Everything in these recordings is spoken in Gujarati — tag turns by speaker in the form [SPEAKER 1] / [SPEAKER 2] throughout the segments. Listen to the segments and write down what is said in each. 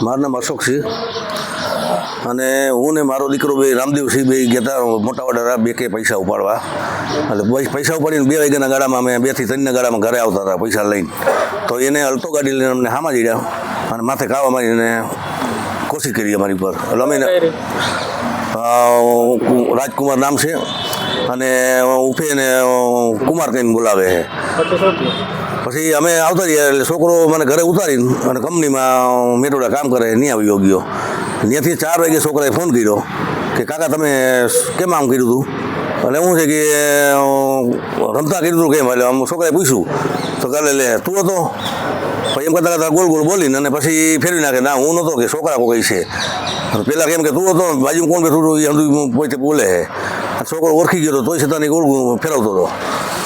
[SPEAKER 1] મારું નામ અશોક છે અને હું ને મારો દીકરો બે રામદેવસિંહ બે ગયા મોટા વડારા બે કે પૈસા ઉપાડવા એટલે પૈસા ઉપાડીને બે વાગ્યાના ગાડામાં અમે બેથી ત્રણના ગાડામાં ઘરે આવતા હતા પૈસા લઈને તો એને અલતો ગાડી લઈને અમને હામાં જડ્યા અને માથે કાવા મારીને કોશિશ કરી અમારી પર એટલે અમે રાજકુમાર નામ છે અને ઉફે ને કુમાર કહીને બોલાવે છે
[SPEAKER 2] પછી
[SPEAKER 1] અમે આવતા રહ્યા એટલે છોકરો મને ઘરે ઉતારીને અને કંપનીમાં મેટોડા કામ કરે નહીં આવી ગયો. ત્યાંથી ચાર વાગે છોકરાએ ફોન કર્યો કે, કાકા, તમે કેમ આમ કર્યું હતું એટલે હું છે કે રમતા કર્યું હતું કેમ? એટલે આમ છોકરાએ પૂછ્યું, તો કાલે લે, તું હતો? પછી એમ કરતાં કરતાં ગોલ ગોલ બોલીને અને પછી ફેરવી નાખે, ના, હું નહોતો કે, છોકરા કોઈ છે. પહેલાં કેમ કે તું હતો બાજુ કોણ બેઠું હતું? એ અંધું પોતે બોલે છે છોકરો ઓળખી ગયો હતો તોય છતાં ગોળ ફેરવતો હતો.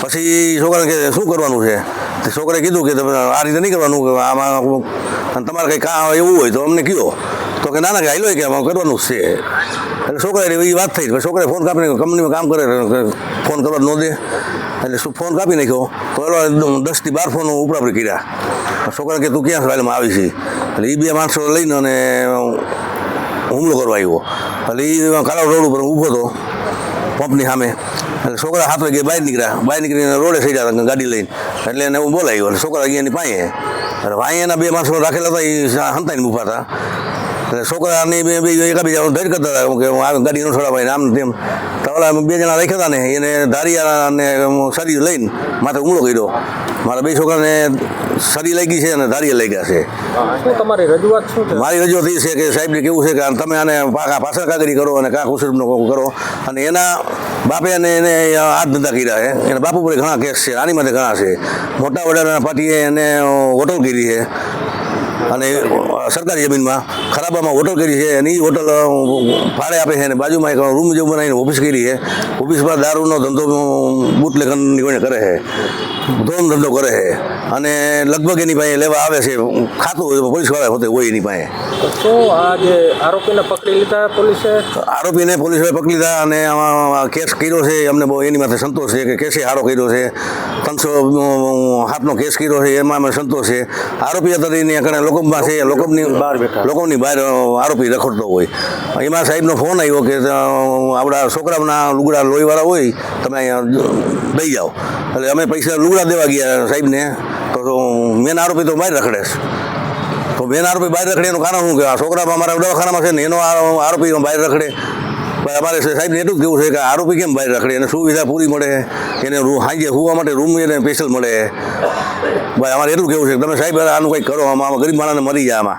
[SPEAKER 1] પછી છોકરાને કે, શું કરવાનું છે? તે છોકરાએ કીધું કે તમે આ રીતે નહીં કરવાનું, કે આમાં તમારે કંઈ કામ એવું હોય તો અમને કયો. તો કે ના ના કે આયલો કે આમાં કરવાનું છે. એટલે છોકરા એ વાત થઈ છોકરાએ ફોન કાપીને કંપનીમાં કામ કરે ફોન કરવા ન દે. એટલે શું ફોન કાપી નાખ્યો? તો દસથી બાર ફોન ઉપરાપરી કર્યા. છોકરા કે તું ક્યાં એટલે આવી છે. એટલે એ બે માણસો લઈને અને હુમલો કરવા આવ્યો. એટલે એ કાળા રોડ ઉપર ઊભો હતો. પંપની સામે. એટલે છોકરા હાથ વાગે બહાર નીકળ્યા. બહાર નીકળીને રોડે થઈ ગયા ગાડી લઈને. એટલે એને હું બોલાવ્યો એટલે છોકરા અહીંયાની પાસે. એટલે એના બે માણસો રાખેલા હતા એ હંતાઈને ઊભા હતા. એટલે છોકરાની બે બે એકાબીજા ધૈર્ય કરતા હતા. કે આ ગાડી ન છોડાવાય આમ તેમ. તો બે જણા રાખ્યા હતા ને. એને ધારિયા અને શરીર લઈને માથે ઉમળો કર્યો. મારા બે છોકરાને સરી લાગી છે અને ધારી લઈ ગયા છે
[SPEAKER 2] તમારી રજૂઆત શું છે?
[SPEAKER 1] મારી રજૂઆત એ છે કે સાહેબને કેવું છે કે તમે આને પાકા પાછળ કાગરી કરો અને કા કુસુરનો કરો. અને એના બાપે અને એને હાથ ધંધા કર્યા છે. એના બાપુ પર ઘણા કેસ છે આની માટે ઘણા છે. મોટા વડાના પાર્ટીએ એને હોટલ કરી છે. અને સરકારી જમીનમાં ખરાબામાં હોટલ કરી છે અને એ હોટલ ભાડે આપે છે અને બાજુમાં એક રૂમ જેવું બનાવીને ઓફિસ કરી છે. ઓફિસમાં દારૂનો ધંધો બુટલેખનની કોઈને કરે છે. ધોન ધંધો કરે છે. અને લગભગ એની પાસે લેવા આવે છે ખાતું પોલીસવાળા હોતે હોય એની પાસે.
[SPEAKER 2] તો શું આ જે આરોપીને પકડી લીધા પોલીસે?
[SPEAKER 1] આરોપીને પકડી લીધા અને આમાં કેસ કર્યો છે. અમને બહુ એની માથે સંતોષ છે કે કેસે સારો કર્યો છે. ત્રણસો હાથનો કેસ કર્યો છે. એમાં અમે સંતોષ છે. આરોપી અત્યારે એને લોકોમાં છે લોકોની બહાર બેઠા. લોકોની બહાર આરોપી રખડતો હોય. એમાં સાહેબનો ફોન આવ્યો કે આપણા છોકરાના લુગડા લોહીવાળા હોય તમે અહીંયા દઈ જાઓ. એટલે અમે પૈસા લુગડા દેવા ગયા સાહેબને. તો મેન આરોપી તો બહાર રખડે છે. તો મેન આરોપી બહાર રખડે એનું કારણ શું કે આ છોકરા અમારા દવાખાનામાં છે ને એનો આરોપી બહાર રખડે. ભાઈ અમારે સાહેબને એટલું કેવું છે કે આરોપી કેમ બહાર રખડે? એને સુવિધા પૂરી મળે, એને હાંજે હોવા માટે રૂમ એને સ્પેશિયલ મળે. ભાઈ, અમારે એટલું કેવું છે તમે સાહેબ, આનું કંઈક કરો, આમાં ગરીબ માણસને મરી જાય આમાં.